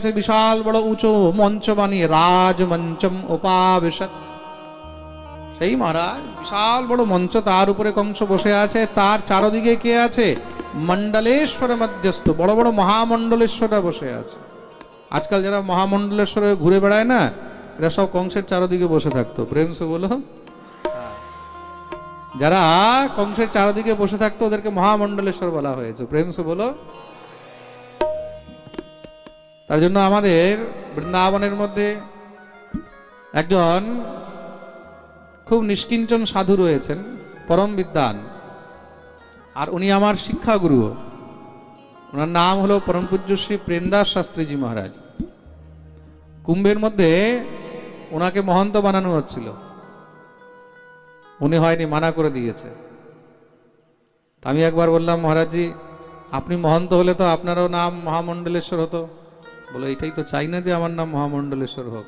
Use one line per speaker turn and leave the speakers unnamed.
আছে বিশাল বড় উঁচু মঞ্চ বানিয়ে রাজমঞ্চম উপাবিশত। সেই মহারাজ, বিশাল বড় মঞ্চ তার উপরে কংস বসে আছে, তার চারদিকে কে আছে? মণ্ডলেশ্বর মধ্যস্থ, বড় বড় মহামণ্ডলেশ্বররা বসে আছে। আজকাল যারা মহামণ্ডলেশ্বরে ঘুরে বেড়ায় না, এরা সব কংসের চারদিকে বসে থাকতো। প্রেম সে বলো। যারা কংসের চারদিকে বসে থাকতো, ওদেরকে মহামণ্ডলেশ্বর বলা হয়েছে। প্রেম সে বলো। তার জন্য আমাদের বৃন্দাবনের মধ্যে একজন খুব নিষ্কিঞ্চন সাধু রয়েছেন, পরম বিদ্বান। আর উনি আমার শিক্ষাগুরু। ওনার নাম হলো পরম পূজ্য শ্রী প্রেমদাস শাস্ত্রীজি মহারাজ। কুম্ভের মধ্যে ওনাকে মহন্ত বানানো হচ্ছিল। উনি হয়নি, মানা করে দিয়েছে। আমি একবার বললাম, মহারাজজি, আপনি মহন্ত হলে তো আপনারও নাম মহামণ্ডলেশ্বর হতো। বলে এটাই তো চাই না যে আমার নাম মহামণ্ডলেশ্বর হোক।